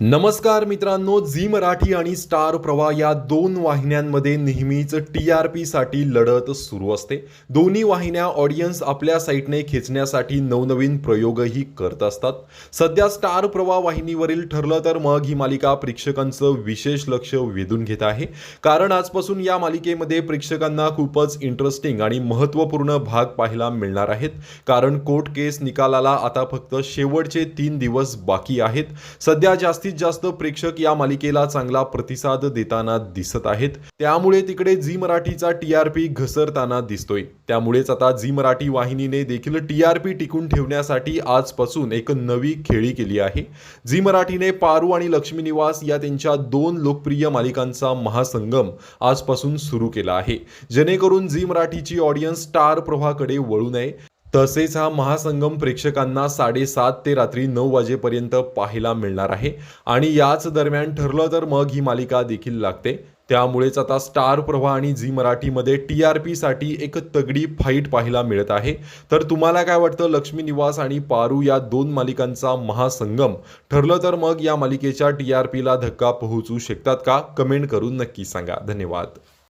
नमस्कार मित्रांनो झी मराठी आणि स्टार प्रवाह या दोन वाहिन्यांमध्ये नेहमीच टी आर पीसाठी लढत सुरू असते. दोन्ही वाहिन्या ऑडियन्स आपल्या साईटने खेचण्यासाठी नवनवीन प्रयोगही करत असतात. सध्या स्टार प्रवाह वाहिनीवरील ठरलं तर मग ही मालिका प्रेक्षकांचं विशेष लक्ष वेधून घेत आहे. कारण आजपासून या मालिकेमध्ये प्रेक्षकांना खूपच इंटरेस्टिंग आणि महत्त्वपूर्ण भाग पाहायला मिळणार आहेत. कारण कोर्ट केस निकालाला आता फक्त शेवटचे तीन दिवस बाकी आहेत. सध्या जास्त जास्तीत जास्त प्रेक्षक या मालिकेला चांगला प्रतिसाद देताना दिसत आहेत. त्यामुळे तिकडे झी मराठीचा टी आर पी घसरताना दिसतोय. त्यामुळेच आता झी मराठी वाहिनीने देखील टीआरपी टिकून ठेवण्यासाठी आजपासून एक नवी खेळी केली आहे. झी मराठीने पारू आणि लक्ष्मी निवास या त्यांच्या दोन लोकप्रिय मालिकांचा महासंगम आजपासून सुरू केला आहे. जेणेकरून झी मराठीची ऑडियन्स स्टार प्रवाहाकडे वळू नये. तसेच हा महासंगम प्रेक्षकांना साडेसात ते रात्री नऊ वाजेपर्यंत पाहायला मिळणार आहे. आणि याच दरम्यान ठरलं तर मग ही मालिका देखील लागते. त्यामुळेच आता स्टार प्रवाह आणि झी मराठीमध्ये टी आर पीसाठी एक तगडी फाईट पाहायला मिळत आहे. तर तुम्हाला काय वाटतं? लक्ष्मी निवास आणि पारू या दोन मालिकांचा महासंगम. ठरलं तर मग या मालिकेच्या टी आर पीला धक्का पोहोचू शकतात का? कमेंट करून नक्की सांगा. धन्यवाद.